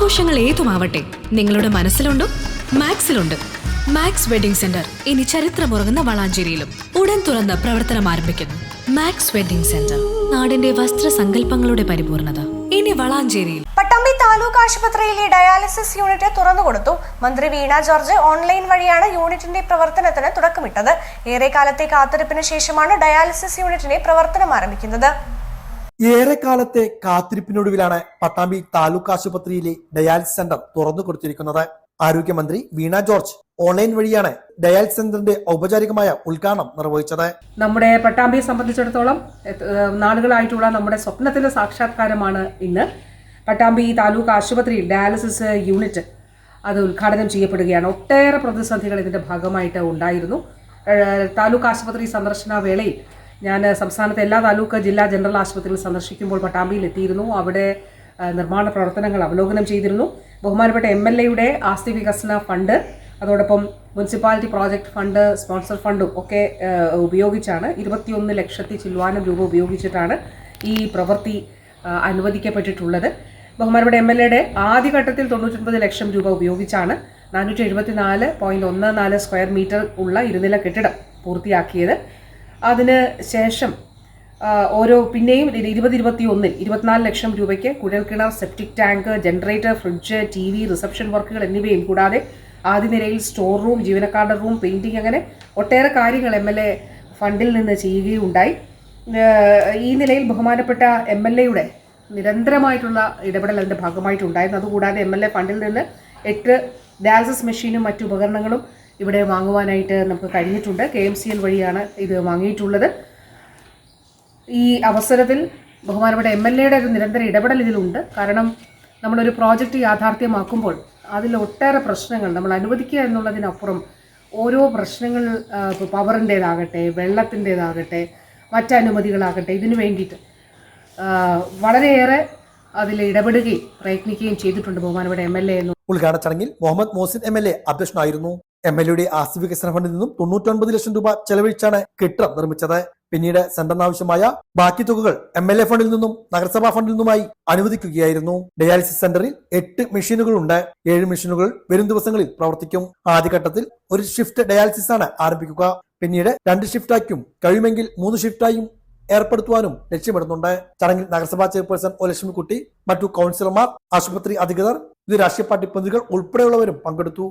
ആഘോഷങ്ങൾ ഏതുമാവട്ടെ നിങ്ങളുടെ മനസ്സിലുണ്ടോ മാക്സിലുണ്ട്. മാക്സ് വെഡിംഗ് സെന്റർ ഇനി ചരിത്രമുറങ്ങുന്ന വളാഞ്ചേരിയിലും ഉടൻ തുറന്ന് പ്രവർത്തനം ആരംഭിക്കുന്നു. മാക്സ് വെഡിംഗ് സെന്റർ നാടിന്റെ വസ്ത്രസങ്കല്പങ്ങളുടെ പരിപൂർണത. ഇനി വളാഞ്ചേരിയിൽ. പട്ടാമ്പി താലൂക്ക് ആശുപത്രിയിലെ ഡയാലിസിസ് യൂണിറ്റ് തുറന്നുകൊടുത്തു മന്ത്രി വീണ ജോർജ് ഓൺലൈൻ വഴിയാണ് യൂണിറ്റിന്റെ പ്രവർത്തനത്തിന് തുടക്കമിട്ടത്. ഏറെക്കാലത്തെ കാത്തിരിപ്പിന് ശേഷമാണ് ഡയാലിസിസ് യൂണിറ്റിന്റെ പ്രവർത്തനം ആരംഭിക്കുന്നത്. ഏറെക്കാലത്തെ കാത്തിരിപ്പിനൊടുവിലാണ് പട്ടാമ്പി താലൂക്ക് ആശുപത്രിയിലെ ഡയാലിസിസ് സെന്റർ തുറന്നു കൊടുത്തിരിക്കുന്നത്. ആരോഗ്യമന്ത്രി വീണ ജോർജ് ഓൺലൈൻ വഴിയാണ് ഡയാലിസിസ് സെന്ററിന്റെ ഔപചാരികമായ ഉദ്ഘാടനം നിർവഹിച്ചത്. നമ്മുടെ പട്ടാമ്പിയെ സംബന്ധിച്ചിടത്തോളം നാളുകളായിട്ടുള്ള നമ്മുടെ സ്വപ്നത്തിന്റെ സാക്ഷാത്കാരമാണ് ഇന്ന് പട്ടാമ്പി താലൂക്ക് ആശുപത്രിയിൽ ഡയാലിസിസ് യൂണിറ്റ് അത് ഉദ്ഘാടനം ചെയ്യപ്പെടുകയാണ്. ഒട്ടേറെ പ്രതിസന്ധികൾ ഇതിന്റെ ഭാഗമായിട്ട് ഉണ്ടായിരുന്നു. താലൂക്ക് ആശുപത്രി സന്ദർശന വേളയിൽ ഞാൻ സംസ്ഥാനത്തെ എല്ലാ താലൂക്ക് ജില്ലാ ജനറൽ ആശുപത്രികൾ സന്ദർശിക്കുമ്പോൾ പട്ടാമ്പിയിൽ എത്തിയിരുന്നു. അവിടെ നിർമ്മാണ പ്രവർത്തനങ്ങൾ അവലോകനം ചെയ്തിരുന്നു. ബഹുമാനപ്പെട്ട എം എൽ എയുടെ ആസ്തി വികസന ഫണ്ട് അതോടൊപ്പം മുനിസിപ്പാലിറ്റി പ്രോജക്റ്റ് ഫണ്ട് സ്പോൺസർ ഫണ്ടും ഒക്കെ ഉപയോഗിച്ചാണ് ഇരുപത്തിയൊന്ന് ലക്ഷത്തി ചില്ലുവാനം രൂപ ഉപയോഗിച്ചിട്ടാണ് ഈ പ്രവൃത്തി അനുവദിക്കപ്പെട്ടിട്ടുള്ളത്. ബഹുമാനപ്പെട്ട എം എൽ എയുടെ ആദ്യഘട്ടത്തിൽ തൊണ്ണൂറ്റൊൻപത് ലക്ഷം രൂപ ഉപയോഗിച്ചാണ് നാനൂറ്റി എഴുപത്തി നാല് പോയിന്റ് ഒന്ന് നാല് സ്ക്വയർ മീറ്റർ ഉള്ള ഇരുനില കെട്ടിടം പൂർത്തിയാക്കിയത്. അതിന് ശേഷം ഓരോ പിന്നെയും ഇരുപത് ഇരുപത്തി ഒന്നിൽ ഇരുപത്തിനാല് ലക്ഷം രൂപയ്ക്ക് കുഴൽക്കിണർ septic tank generator fridge T V reception വർക്കുകൾ എന്നിവയും കൂടാതെ ആദ്യ നിരയിൽ സ്റ്റോർ റൂം ജീവനക്കാരുടെ റൂം പെയിന്റിംഗ് അങ്ങനെ ഒട്ടേറെ കാര്യങ്ങൾ എം എൽ എ ഫണ്ടിൽ നിന്ന് ചെയ്യുകയുണ്ടായി. ഈ നിലയിൽ ബഹുമാനപ്പെട്ട എം എൽ എയുടെ നിരന്തരമായിട്ടുള്ള ഇടപെടൽ അതിന്റെ ഭാഗമായിട്ടുണ്ടായിരുന്നു. അതുകൂടാതെ എം എൽ എ ഫണ്ടിൽ നിന്ന് എട്ട് ഡയാലിസിസ് മെഷീനും മറ്റു ഉപകരണങ്ങളും ഇവിടെ വാങ്ങുവാനായിട്ട് നമുക്ക് കഴിഞ്ഞിട്ടുണ്ട്. കെ എം സി എൽ വഴിയാണ് ഇത് വാങ്ങിയിട്ടുള്ളത്. ഈ അവസരത്തിൽ ബഹുമാനപ്പെട്ട എം എൽ എയുടെ ഒരു നിരന്തര ഇടപെടൽ ഇതിലുണ്ട്. കാരണം നമ്മളൊരു പ്രോജക്റ്റ് യാഥാർത്ഥ്യമാക്കുമ്പോൾ അതിൽ ഒട്ടേറെ പ്രശ്നങ്ങൾ നമ്മൾ അനുവദിക്കുക എന്നുള്ളതിനപ്പുറം ഓരോ പ്രശ്നങ്ങൾ പവറിന്റേതാകട്ടെ വെള്ളത്തിന്റേതാകട്ടെ മറ്റനുമതികളാകട്ടെ ഇതിനു വേണ്ടിയിട്ട് വളരെയേറെ അതിൽ ഇടപെടുകയും പ്രയത്നിക്കുകയും ചെയ്തിട്ടുണ്ട് ബഹുമാനപ്പെട്ട എം എൽ എ എന്ന്. ഉദ്ഘാടന ചടങ്ങിൽ Muhammad Mohsin M L A അധ്യക്ഷനായിരുന്നു. എം എൽ എയുടെ ആസ്തി വികസന ഫണ്ടിൽ നിന്നും തൊണ്ണൂറ്റൊൻപത് ലക്ഷം രൂപ ചെലവഴിച്ചാണ് കെട്ടിടം നിർമ്മിച്ചത്. പിന്നീട് സെന്ററിന് ആവശ്യമായ ബാക്കി തുകകൾ എം എൽ എ ഫണ്ടിൽ നിന്നും നഗരസഭാ ഫണ്ടിൽ നിന്നുമായി അനുവദിക്കുകയായിരുന്നു. ഡയാലിസിസ് സെന്ററിൽ എട്ട് മെഷീനുകൾ ഉണ്ട് ഏഴ് മെഷീനുകൾ വരും ദിവസങ്ങളിൽ പ്രവർത്തിക്കും. ആദ്യഘട്ടത്തിൽ ഒരു ഷിഫ്റ്റ് ഡയാലിസിസ് ആണ് ആരംഭിക്കുക. പിന്നീട് രണ്ട് ഷിഫ്റ്റാക്കും കഴിയുമെങ്കിൽ മൂന്ന് ഷിഫ്റ്റായും ഏർപ്പെടുത്തുവാനും ലക്ഷ്യമിടുന്നുണ്ട്. ചടങ്ങിൽ നഗരസഭാ ചെയർപേഴ്സൺ ഒ ലക്ഷ്മിക്കുട്ടി മറ്റു കൗൺസിലർമാർ ആശുപത്രി അധികൃതർ ഇത് രാഷ്ട്രീയ പാർട്ടി പ്രതിനിധികൾ ഉൾപ്പെടെയുള്ളവരും പങ്കെടുത്തു.